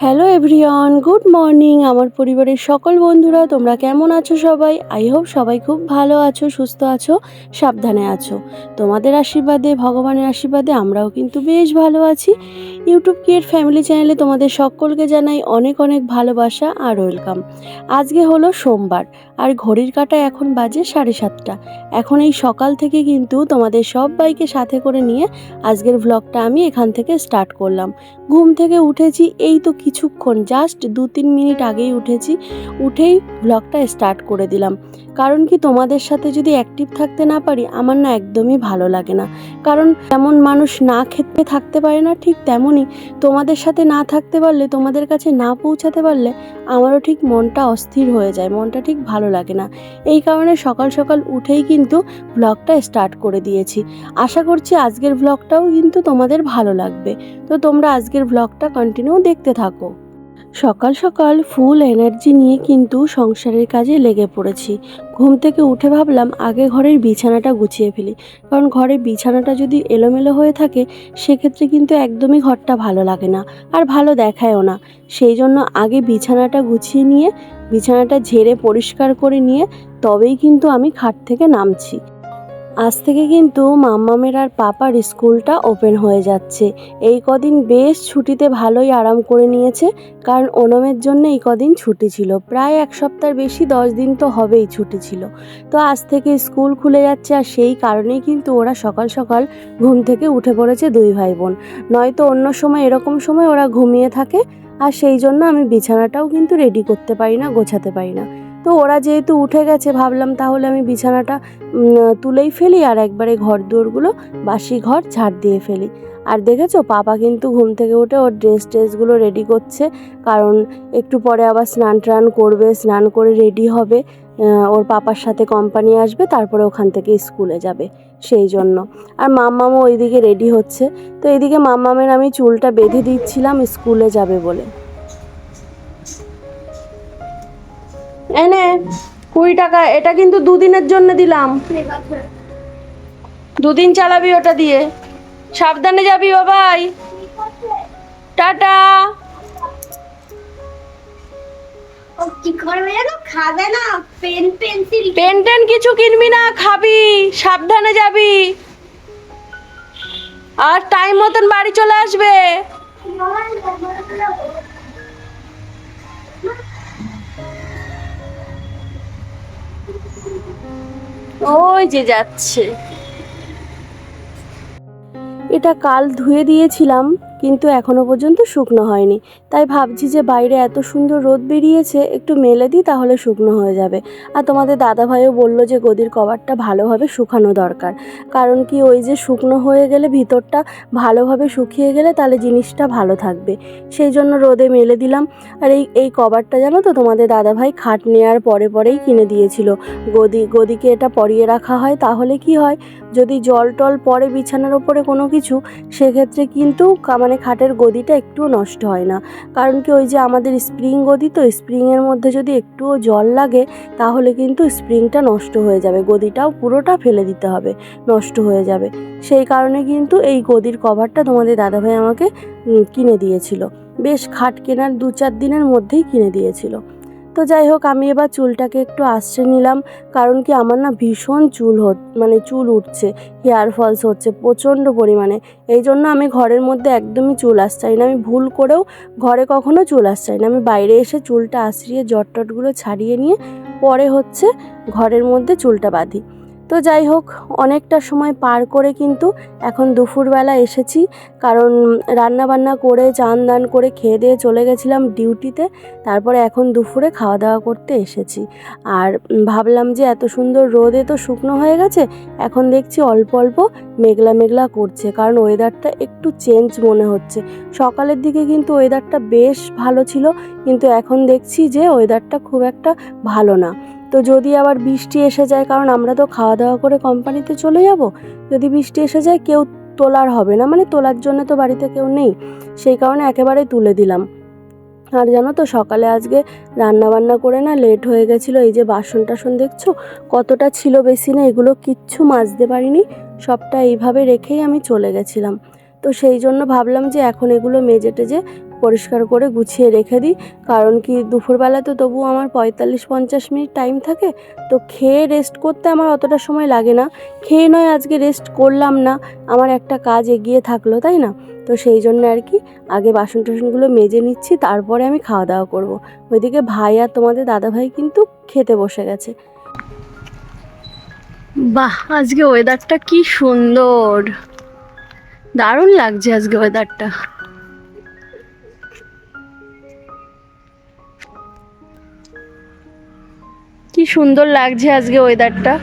Hello everyone good morning আমার পরিবারের সকল বন্ধুরা, তোমরা কেমন আছো সবাই? আই হোপ সবাই খুব ভালো আছো, সুস্থ আছো, সাবধানে আছো। তোমাদের আশীর্বাদে, ভগবানের আশীর্বাদে আমরাও কিন্তু বেশ ভালো আছি। ইউটিউব কিয়ের ফ্যামিলি চ্যানেলে তোমাদের সকলকে জানাই অনেক অনেক ভালোবাসা আর ওয়েলকাম আজকে হলো সোমবার, আর ঘড়ির কাটা এখন বাজে সাড়ে সাতটা। এখন এই সকাল থেকে কিন্তু তোমাদের সবাইকে সাথে করে নিয়ে আজকের ভ্লগটা আমি এখান থেকে স্টার্ট করলাম। ঘুম থেকে উঠেছি, এই তো কিছুক্ষণ জাস্ট দু তিন মিনিট আগেই উঠেছি, উঠেই ব্লগটা স্টার্ট করে দিলাম। কারণ কি তোমাদের সাথে যদি অ্যাক্টিভ থাকতে না পারি, আমার না একদমই ভালো লাগে না। কারণ যেমন মানুষ না খেতে থাকতে পারে না ঠিক তেমনই তোমাদের সাথে না থাকতে পারলে, তোমাদের কাছে না পৌঁছাতে পারলে, আমারও ঠিক মনটা অস্থির হয়ে যায়, মনটা ঠিক ভালো লাগে না। এই কারণে সকাল সকাল উঠেই কিন্তু ব্লগটা স্টার্ট করে দিয়েছি। আশা করছি আজকের ব্লগটাও কিন্তু তোমাদের ভালো লাগবে। তো তোমরা আজকের ব্লগটা কন্টিনিউ দেখতে থাকো। সকাল সকাল ফুল এনার্জি নিয়ে কিন্তু সংসারের কাজে লেগে পড়েছি। ঘুম থেকে উঠে ভাবলাম আগে ঘরের বিছানাটা গুছিয়ে ফেলি, কারণ ঘরের বিছানাটা যদি এলোমেলো হয়ে থাকে, সেক্ষেত্রে কিন্তু একদমই ঘরটা ভালো লাগে না আর ভালো দেখায়ও না। সেই জন্য আগে বিছানাটা গুছিয়ে নিয়ে, বিছানাটা ঝেড়ে পরিষ্কার করে নিয়ে, তবেই কিন্তু আমি খাট থেকে নামছি। আজ থেকে কিন্তু মাম্মামের আর পাপার স্কুলটা ওপেন হয়ে যাচ্ছে। এই কদিন বেশ ছুটিতে ভালোই আরাম করে নিয়েছে, কারণ ওনমের জন্য এই কদিন ছুটি ছিল। প্রায় এক সপ্তাহ বেশি দশ দিন তো হবেই ছুটি ছিল। তো আজ থেকে স্কুল খুলে যাচ্ছে আর সেই কারণেই কিন্তু ওরা সকাল সকাল ঘুম থেকে উঠে পড়েছে দুই ভাই বোন নয়তো অন্য সময় এরকম সময় ওরা ঘুমিয়ে থাকে, আর সেই জন্য আমি বিছানাটাও কিন্তু রেডি করতে পারি না, গোছাতে পারি না। তো ওরা যেহেতু উঠে গেছে, ভাবলাম তাহলে আমি বিছানাটা তুলেই ফেলি আর একবারে ঘর দুয়ারগুলো বাসি ঘর ঝাড় দিয়ে ফেলি। আর দেখেছ, পাপা কিন্তু ঘুম থেকে উঠে ওর ড্রেস ট্রেসগুলো রেডি করছে, কারণ একটু পরে আবার স্নান টান করবে, স্নান করে রেডি হবে ওর পাপার সাথে কোম্পানি আসবে, তারপরে ওখান থেকে স্কুলে যাবে, সেই জন্য। আর মাম্মামও ওইদিকে রেডি হচ্ছে, তো এইদিকে মাম্মামের আমি চুলটা বেঁধে দিচ্ছিলাম, স্কুলে যাবে বলে। এনে কুড়ি টাকা এটা কিন্তু দুদিনের জন্য দিলাম। দুদিন চালাবি ওটা দিয়ে। সাবধানে যাবি বাবাই টাটা। পেন টেন কিছু কিনবি না খাবি। সাবধানে যাবি। আর টাইম মতন বাড়ি চলে আসবে। ওই যে যাচ্ছে। এটা কাল ধুয়ে দিয়েছিলাম কিন্তু এখনও পর্যন্ত শুকনো হয়নি। তাই ভাবছি যে বাইরে এত সুন্দর রোদ বেরিয়েছে, একটু মেলে দিই তাহলে শুকনো হয়ে যাবে। আর তোমাদের দাদাভাইও বলল যে গদির কভারটা ভালোভাবে শুকানো দরকার। কারণ কি ওই যে শুকনো হয়ে গেলে ভিতরটা ভালোভাবে শুকিয়ে গেলে তাহলে জিনিসটা ভালো থাকবে। সেই জন্য রোদে মেলে দিলাম। আর এই এই কভারটা জানো তো তোমাদের দাদাভাই খাট নেওয়ার পরে পরেই কিনে দিয়েছিল। গদি, গদিকে এটা পরিয়ে রাখা হয় তাহলে কি হয়? যদি জল টল পড়ে বিছানার ওপরে কোনো কিছু, সেক্ষেত্রে কিন্তু মানে খাটের গদিটা একটুও নষ্ট হয় না। কারণ কি ওই যে আমাদের স্প্রিং গদি তো, স্প্রিংয়ের মধ্যে যদি একটুও জল লাগে, তাহলে কিন্তু স্প্রিংটা নষ্ট হয়ে যাবে, গদিটাও পুরোটা ফেলে দিতে হবে, নষ্ট হয়ে যাবে। সেই কারণে কিন্তু এই গদির কভারটা তোমাদের দাদাভাই আমাকে কিনে দিয়েছিল। বেশ খাট কেনার দু চার দিনের মধ্যেই কিনে দিয়েছিল। তো যাই হোক, আমি এবার চুলটাকে একটু আশ্রে নিলাম, কারণ কি আমার না ভীষণ চুল হত মানে চুল উঠছে হেয়ার ফলস হচ্ছে প্রচণ্ড পরিমাণে। এই জন্য আমি ঘরের মধ্যে একদমই চুল আসছাই না। আমি ভুল করেও ঘরে কখনো চুল আসছাই না। আমি বাইরে এসে চুলটা আশ্রিয়ে জট টটগুলো ছাড়িয়ে নিয়ে পরে হচ্ছে ঘরের মধ্যে চুলটা বাঁধি। তো যাই হোক, অনেকটা সময় পার করে কিন্তু এখন দুপুরবেলা এসেছি। কারণ রান্না বান্না করে চান দান করে খেয়ে দিয়ে চলে গেছিলাম ডিউটিতে। তারপরে এখন দুপুরে খাওয়া দাওয়া করতে এসেছি। আর ভাবলাম যে এত সুন্দর রোদে তো শুকনো হয়ে গেছে, এখন দেখছি অল্প অল্প মেঘলা মেঘলা করছে। কারণ ওয়েদারটা একটু চেঞ্জ মনে হচ্ছে। সকালের দিকে কিন্তু ওয়েদারটা বেশ ভালো ছিল, কিন্তু এখন দেখছি যে ওয়েদারটা খুব একটা ভালো না। তো যদি আবার বৃষ্টি এসে যায়, কারণ আমরা তো খাওয়া দাওয়া করে কোম্পানিতে চলে যাব, যদি বৃষ্টি এসে যায়, কেউ তোলার হবে না। মানে তোলার জন্য তো বাড়িতে কেউ নেই। সেই কারণে একেবারে তুলে দিলাম। আর জানো তো, সকালে আজকে রান্না বান্না করে না লেট হয়ে গেছিল। এই যে বাসন টাসন দেখছ? কতটা ছিল বেশি না, এগুলো কিচ্ছু মাজতে পারিনি। সবটা এইভাবে রেখেই আমি চলে গেছিলাম। তো সেই জন্য ভাবলাম যে এখন এগুলো মেজে টেজে পরিষ্কার করে গুছিয়ে রেখে দিই। কারণ কি, দুপুরবেলা তো তবু আমার পঁয়তাল্লিশ পঞ্চাশ মিনিট টাইম থাকে, তো খেয়ে রেস্ট করতে আমার অতটা সময় লাগে না। খেয়ে নয়, আজকে রেস্ট করলাম না, আমার একটা কাজ এগিয়ে থাকল, তাই না? তো সেই জন্য আর কি, আগে বাসন টাসনগুলো মেজে নিচ্ছি, তারপরে আমি খাওয়া দাওয়া করব। ওইদিকে ভাই আর তোমাদের দাদা ভাই কিন্তু খেতে বসে গেছে। বাহ, আজকে ওয়েদারটা কি সুন্দর! দারুণ লাগছে আজকে ওয়েদারটা কি সুন্দর লাগছে আজকে ওয়েদারটা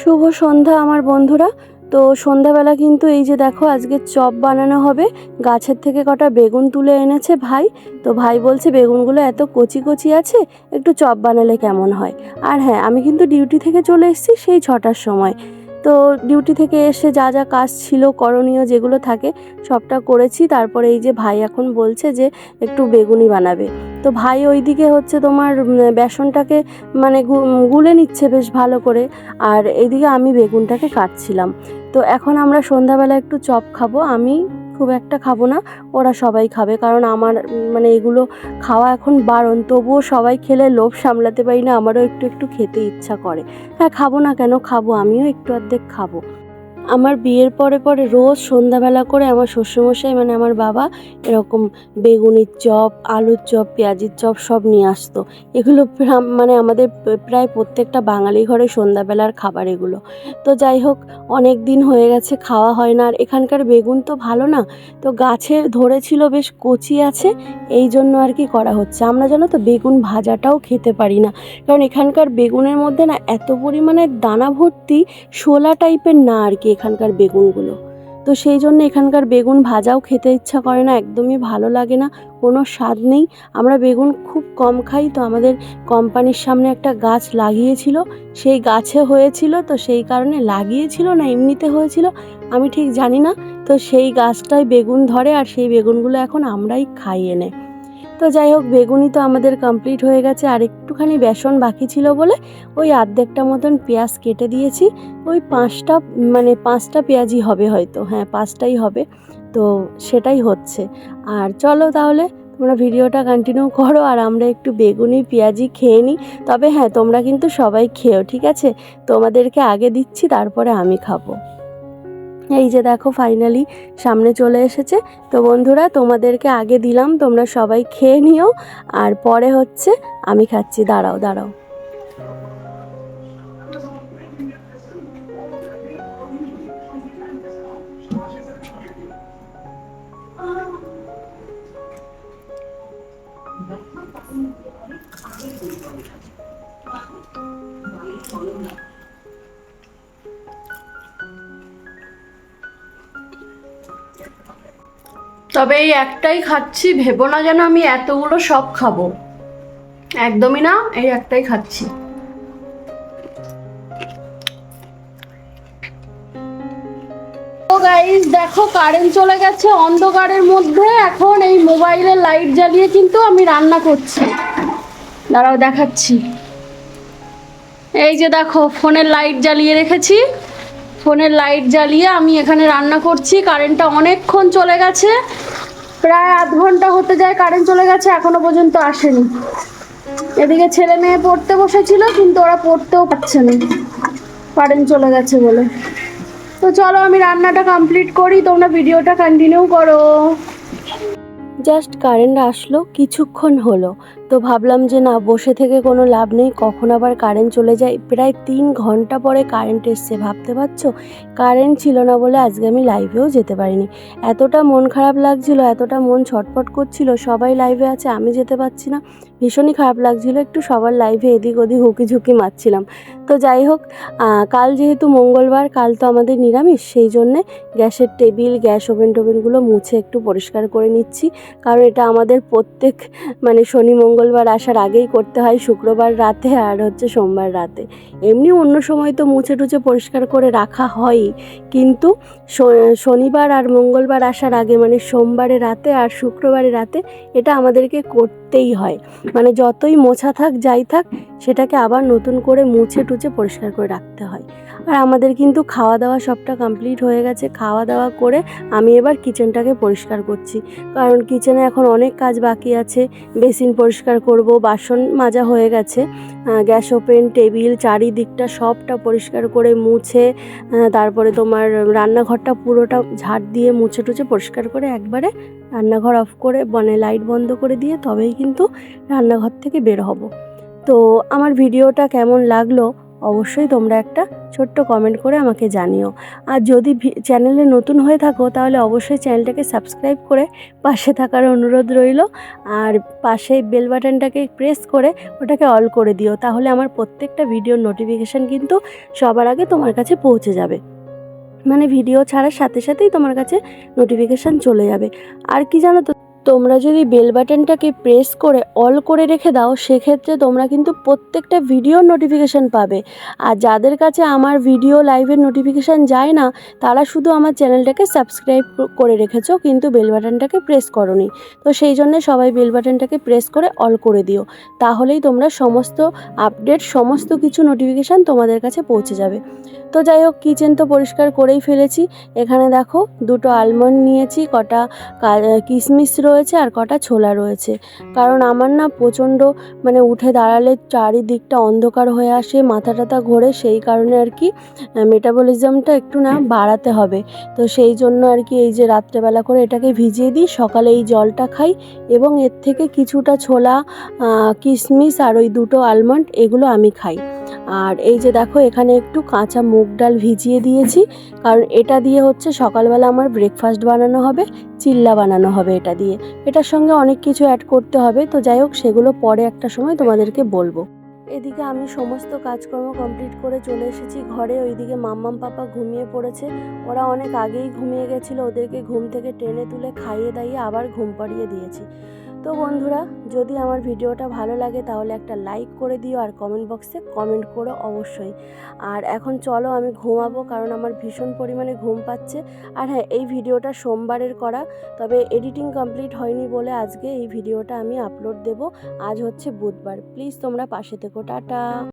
শুভ সন্ধ্যা আমার বন্ধুরা। তো সন্ধ্যাবেলা কিন্তু এই যে দেখো, আজকে চপ বানানো হবে। গাছের থেকে কটা বেগুন তুলে এনেছে ভাই। তো ভাই বলছে, বেগুনগুলো এত কচি কচি আছে, একটু চপ বানালে কেমন হয়? আর হ্যাঁ আমি কিন্তু ডিউটি থেকে চলে এসেছি সেই ছটার সময়। তো ডিউটি থেকে এসে যা যা কাজ ছিল করণীয় যেগুলো থাকে সবটা করেছি। তারপরে এই যে ভাই এখন বলছে যে একটু বেগুনি বানাবে। তো ভাই ওইদিকে হচ্ছে তোমার বেসনটাকে মানে গুলে নিচ্ছে বেশ ভালো করে। আর এইদিকে আমি বেগুনটাকে কাটছিলাম। তো এখন আমরা সন্ধ্যাবেলা একটু চপ খাব। আমি খুব একটা খাব না, ওরা সবাই খাবে। কারণ আমার মানে এগুলো খাওয়া এখন বারণ, তবুও সবাই খেলে লোভ সামলাতে পারি না, আমারও একটু একটু খেতে ইচ্ছা করে। হ্যাঁ খাব না কেন? খাব, আমিও একটু অর্ধেক খাব। আমার বিয়ের পরে পরে রোজ সন্ধ্যাবেলা করে আমার শ্বশুরমশাই মানে আমার বাবা, এরকম বেগুনির চপ, আলুর চপ, পেঁয়াজির চপ সব নিয়ে আসতো। এগুলো মানে আমাদের প্রায় প্রত্যেকটা বাঙালি ঘরে সন্ধ্যাবেলার খাবার এগুলো। তো যাই হোক, অনেক দিন হয়ে গেছে, খাওয়া হয় না। আর এখানকার বেগুন তো ভালো না। তো গাছে ধরেছিল বেশ কচি আছে, এই জন্য আর কি করা হচ্ছে। আমরা জানো তো বেগুন ভাজাটাও খেতে পারি না। কারণ এখানকার বেগুনের মধ্যে না এত পরিমাণে দানা ভর্তি, শোলা টাইপের না আর কি। এখানকার বেগুনগুলো। তো সেই জন্য এখানকার বেগুন ভাজাও খেতে ইচ্ছা করে না, একদমই ভালো লাগে না, কোনো স্বাদ নেই। আমরা বেগুন খুব কম খাই, তো আমাদের কোম্পানির সামনে একটা গাছ লাগিয়েছিল, সেই গাছে হয়েছিল, তো সেই কারণে লাগিয়েছিল না, এমনিতে হয়েছিল, আমি ঠিক জানি না। তো সেই গাছটায় বেগুন ধরে আর সেই বেগুনগুলো এখন আমরাই খাই এনে। তো যাই হোক, বেগুনি তো আমাদের কমপ্লিট হয়ে গেছে। আর একটুখানি বেসন বাকি ছিল বলে ওই আর্ধেকটা মতন পেঁয়াজ কেটে দিয়েছি। ওই পাঁচটা মানে পাঁচটা পেঁয়াজই হবে হয়তো। হ্যাঁ পাঁচটাই হবে। তো সেটাই হচ্ছে। আর চলো তাহলে, তোমরা ভিডিওটা কন্টিনিউ করো আর আমরা একটু বেগুনি পেঁয়াজি খেয়ে নিই। তবে হ্যাঁ তোমরা কিন্তু সবাই খেও ঠিক আছে? তোমাদেরকে আগে দিচ্ছি, তারপরে আমি খাব। এই যে দেখো ফাইনালি সামনে চলে এসেছে। তো বন্ধুরা, তোমাদেরকে আগে দিলাম, তোমরা সবাই খেয়ে নিও। আর পরে হচ্ছে আমি খাচ্ছি। দাঁড়াও দাঁড়াও। তবে এই একটাই খাচ্ছি, ভেবো না যেন আমি এতগুলো সব খাব। একদমই না, এই একটাই খাচ্ছি। তো গাইস দেখো কারেন্ট চলে গেছে অন্ধকারের মধ্যে, এখন এই মোবাইলের লাইট জ্বালিয়ে কিন্তু আমি রান্না করছি। দাঁড়াও দেখাচ্ছি। এই যে দেখো ফোনের লাইট জ্বালিয়ে রেখেছি। ফোনের লাইট জ্বালিয়ে আমি এখানে রান্না করছি। কারেন্টটা অনেকক্ষণ চলে গেছে। প্রায় আধ ঘণ্টা হতে যায়, কারেন্ট চলে গেছে, এখনও পর্যন্ত আসেনি। এদিকে ছেলে মেয়ে পড়তে বসেছিল, কিন্তু ওরা পড়তেও পারছে না। কারেন্ট চলে গেছে বলে। তো চলো আমি রান্নাটা কমপ্লিট করি, তোমরা ভিডিওটা কন্টিনিউ করো। জাস্ট কারেন্ট আসলো, কিছুক্ষণ হলো। তো ভাবলাম যে না, বসে থেকে কোনো লাভ নেই। কখন আবার কারেন্ট চলে যায়? প্রায় তিন ঘণ্টা পরে কারেন্ট এসছে, ভাবতে পারছ? কারেন্ট ছিল না বলে আজকে আমি লাইভেও যেতে পারিনি। এতটা মন খারাপ লাগছিল, এতটা মন ছটফট করছিল, সবাই লাইভে আছে, আমি যেতে পারছি না। ভীষণই খারাপ লাগছিল, একটু সবার লাইভে এদিক ওদিক হুকি ঝুঁকি মারছিলাম। তো যাই হোক কাল যেহেতু মঙ্গলবার, কাল তো আমাদের নিরামিষ, সেই জন্যে গ্যাসের টেবিল, গ্যাস ওভেন টোভেনগুলো মুছে একটু পরিষ্কার করে নিচ্ছি। কারণ এটা আমাদের প্রত্যেক মানে শনি মঙ্গলবার আসার আগেই করতে হয় শুক্রবার রাতে আর হচ্ছে সোমবার রাতে। এমনি অন্য সময় তো মুছে টুছে পরিষ্কার করে রাখা হয়ই। কিন্তু শনিবার আর মঙ্গলবার আসার আগে মানে সোমবারে রাতে আর শুক্রবারে রাতে এটা আমাদেরকে করতেই হয়। মানে যতই মোছা থাক, যাই থাক, সেটাকে আবার নতুন করে মুছে টুছে পরিষ্কার করে রাখতে হয়। আর আমাদের কিন্তু খাওয়া দাওয়া সবটা কমপ্লিট হয়ে গেছে। খাওয়া দাওয়া করে আমি এবার কিচেনটাকে পরিষ্কার করছি। কারণ কিচেনে এখন অনেক কাজ বাকি আছে। বেসিন পরিষ্কার করব, বাসন মাজা হয়ে গেছে। গ্যাস ওপেন টেবিল, চারিদিকটা সবটা পরিষ্কার করে মুছে তারপরে তোমার রান্নাঘরটা পুরোটা ঝাড় দিয়ে মুছে টুছে পরিষ্কার করে একবারে রান্নাঘর অফ করে মানে লাইট বন্ধ করে দিয়ে তবেই কিন্তু রান্নাঘর থেকে বের হব। তো আমার ভিডিওটা কেমন লাগল? অবশ্যই তোমরা একটা ছোট্ট কমেন্ট করে আমাকে জানিও। আর যদি চ্যানেলে নতুন হয়ে থাকো, তাহলে অবশ্যই চ্যানেলটাকে সাবস্ক্রাইব করে পাশে থাকার অনুরোধ রইল। আর পাশে বেল বাটনটাকে প্রেস করে ওটাকে অল করে দিও, তাহলে আমার প্রত্যেকটা ভিডিওর নোটিফিকেশান কিন্তু সবার আগে তোমার কাছে পৌঁছে যাবে। মানে ভিডিও ছাড়ার সাথে সাথেই তোমার কাছে নোটিফিকেশান চলে যাবে। আর কি জানো তো তোমরা যদি বেল বাটনটাকে প্রেস করে অল করে রেখে দাও, সেক্ষেত্রে তোমরা কিন্তু প্রত্যেকটা ভিডিওর নোটিফিকেশান পাবে। আর যাদের কাছে আমার ভিডিও লাইভের নোটিফিকেশান যায় না, তারা শুধু আমার চ্যানেলটাকে সাবস্ক্রাইব করে রেখেছো, কিন্তু বেল বাটনটাকে প্রেস করনি। তো সেই জন্য সবাই বেল বাটনটাকে প্রেস করে অল করে দিও। তাহলেই তোমরা সমস্ত আপডেট সমস্ত কিছু নোটিফিকেশান তোমাদের কাছে পৌঁছে যাবে। তো যাই হোক কিচেন তো পরিষ্কার করেই ফেলেছি। এখানে দেখো, দুটো আলমন্ড নিয়েছি, কটা কিশমিশ রয়েছে আর কটা ছোলা রয়েছে। কারণ আমার না প্রচণ্ড মানে উঠে দাঁড়ালে চারিদিকটা অন্ধকার হয়ে আসে, মাথা টাথা ঘোরে, সেই কারণে আর কি মেটাবলিজমটা একটু না বাড়াতে হবে। তো সেই জন্য আর কি এই যে রাত্রেবেলা করে এটাকে ভিজিয়ে দিই, সকালে এই জলটা খাই এবং এর থেকে কিছুটা ছোলা কিশমিশ আর ওই দুটো আলমন্ড এগুলো আমি খাই। আর এই যে দেখো, এখানে একটু কাঁচা মুগ ডাল ভিজিয়ে দিয়েছি। কারণ এটা দিয়ে হচ্ছে সকালবেলা আমার ব্রেকফাস্ট বানানো হবে, চিল্লা বানানো হবে এটা দিয়ে। এটার সঙ্গে অনেক কিছু অ্যাড করতে হবে, তো যাই হোক, সেগুলো পরে একটা সময় তোমাদেরকে বলব। এদিকে আমি সমস্ত কাজকর্ম কমপ্লিট করে চলে এসেছি ঘরে। ওইদিকে মাম্মাম পাপা ঘুমিয়ে পড়েছে। ওরা অনেক আগেই ঘুমিয়ে গেছিল, ওদেরকে ঘুম থেকে টেনে তুলে খাইয়ে দাইয়ে আবার ঘুম পাড়িয়ে দিয়েছি। তো বন্ধুরা, যদি আমার ভিডিওটা ভালো লাগে তাহলে একটা লাইক করে দিও আর কমেন্ট বক্সে কমেন্ট করো অবশ্যই। আর এখন চলো আমি ঘুমাবো কারণ আমার ভীষণ পরিমাণে ঘুম পাচ্ছে। আর হ্যাঁ এই ভিডিওটা সোমবারের করা, তবে এডিটিং কমপ্লিট হয়নি বলে আজকে এই ভিডিওটা আমি আপলোড দেব। আজ হচ্ছে বুধবার। প্লিজ তোমরা পাশে থেকো। টাটা!